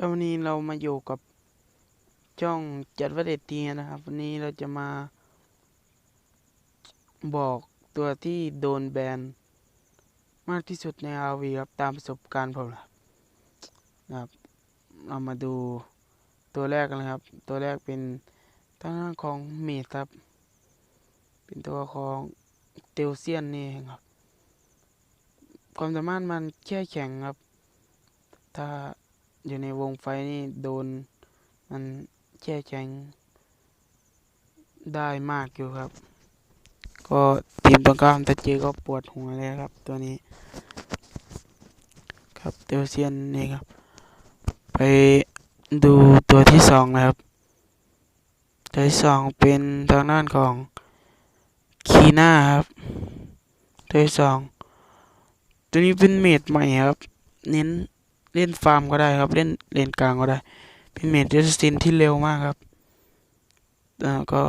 ก็วันนี้เรามาอยู่กับช่องจัดว่าเด็ดเตียนะครับ วันนี้เราจะมา บอกตัวที่โดนแบนมากที่สุดใน RV ครับตามประสบการณ์ผมนะครับนะครับเรามาดูตัวแรกกันเลยครับ ตัวแรกเป็นทางด้านของเมดครับ เป็นตัวของเตลเซียนนี่เองครับ ความสามารถมันแค่แข็งครับ ถ้า อยู่ในวงไฟนี่โดนมันแช่แข็งได้มากอยู่ครับ ก็ทีมตรงข้ามตะเจอก็ปวดหัวเลยครับ ตัวนี้ ครับเตลเซียนนี่ครับ ไปดูตัวที่สองนะครับ ตัวที่สองเป็นทางด้านของคีน่าครับ ตัวที่สองตัวนี้เป็นเมดใหม่ครับ เน้น เล่นฟาร์มก็ได้ครับ เล่นเลนกลางก็ได้ เป็นเมดเรสซินที่เร็วมากครับแล้วก็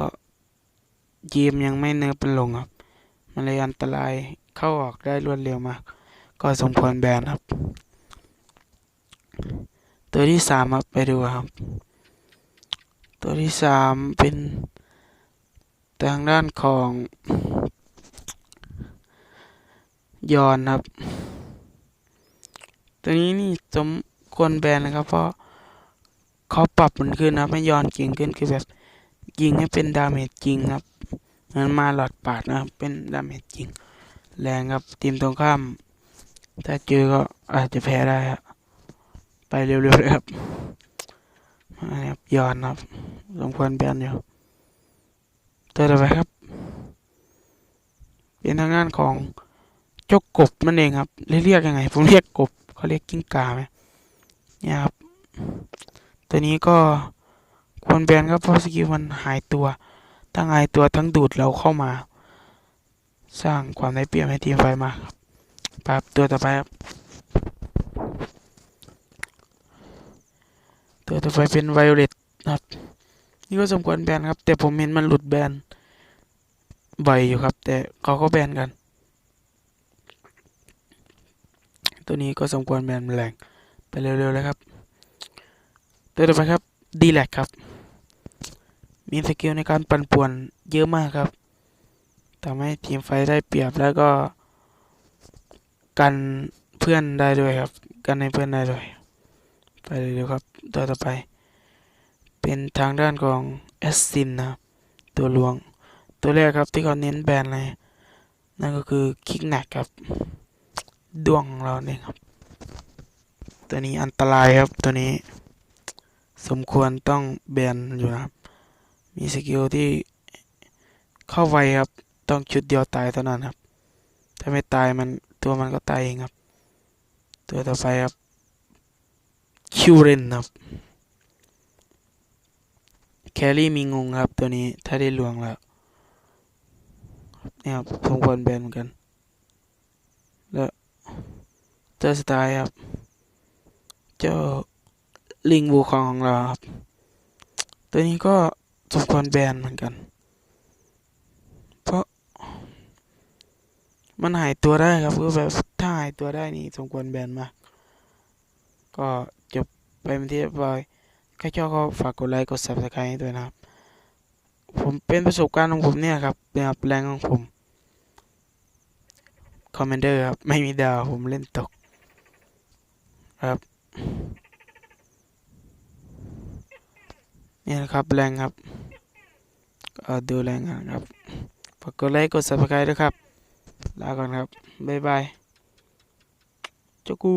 เกมยังไม่เนิร์ฟเป็นลงครับ มันเลยอันตรายเข้าออกได้รวดเร็วมาก ก็สมควรแบนครับ ตัวที่สามครับไปดูครับ ตัวที่สามเป็นทางด้านของยอนครับ ตัวนี้นี่สมควรแบนนะครับ เพราะเขาปรับมันขึ้นนะครับให้อนเก่งขึ้นคือแบบยิงให้เป็นดาเมจจริงครับเหมือนมาหลอดปาดนะครับ เป็นดาเมจจริง แรงครับทีมตรงข้าม ถ้าเจอก็อาจจะแพ้ได้ครับไปเร็วๆเลยครับอันนี้ครับยอนครับสมควรแบนอยู่ตัวต่อไปครับ เป็นทางด้านของเจ้ากบนั่นเองครับเรียกยังไง ผมเรียกกบ เขาเรียกกิ้งก่าไหมเนี่ยครับ ตัวนี้ก็ควรแบนครับเพราะสกิลมันหายตัว ทั้งหายตัวทั้งดูดเราเข้ามา สร้างความได้เปรียบให้ทีมไฟมาครับครับตัวต่อไปครับตัวต่อไปเป็นไวโอเลตครับ นี่ก็สมควรแบนครับ แต่ผมเห็นมันหลุดแบนบ่อยอยู่ครับ แต่เขาก็แบนกัน ตัวนี้ก็สมควรแบนแมลงไปเร็วๆเลยครับ ตัวต่อไปครับดีแลกครับ มีสกิลในการปั่นป่วนเยอะมากครับทำให้ทีมไฟได้เปรียบแล้วก็กันเพื่อนได้ด้วยครับ กันให้เพื่อนได้ด้วย ไปเร็วๆครับ ตัวต่อไป เป็นทางด้านของแอสซินนะครับ ตัวลวง ตัวแรกครับที่เขาเน้นแบนเลยนั่นก็คือคิกแนกครับ ดวงเราเนี่ยครับ ตัวนี้อันตรายครับตัวนี้ สมควรต้องแบนอยู่นะครับ มีสกิลที่เข้าไวครับ ต้องชุดเดียวตายเท่านั้นครับ ถ้าไม่ตายมันตัวมันก็ตายเองครับ ตัวต่อไปครับคิวเรนครับแครี่มีงงครับตัวนี้ถ้าได้ลวงแล้วเนี่ยครับสมควรแบนเหมือนกัน แล้ว เจ้าสไตล์ครับ เจ้าลิงบูคองของเราครับ ตัวนี้ก็สมควรแบนเหมือนกัน เพราะ มันหายตัวได้ครับคือแบบถ้าหายตัวได้นี่สมควรแบนมากก็จบไปเป็นที่เรียบร้อยใครชอบก็ฝากกดไลค์กด subscribe ให้ด้วยนะครับ ผมเป็นประสบการณ์ของผมเนี่ยครับเป็นครับแรงของผมคอมเมนเดอร์ครับ ไม่มีดาวผมเล่นตก ครับ นี่นะครับแรงครับดูแรงกันครับฝากกดไลค์กด subscribe ด้วยครับ ลาก่อนครับ บ๊ายบายเจ้ากู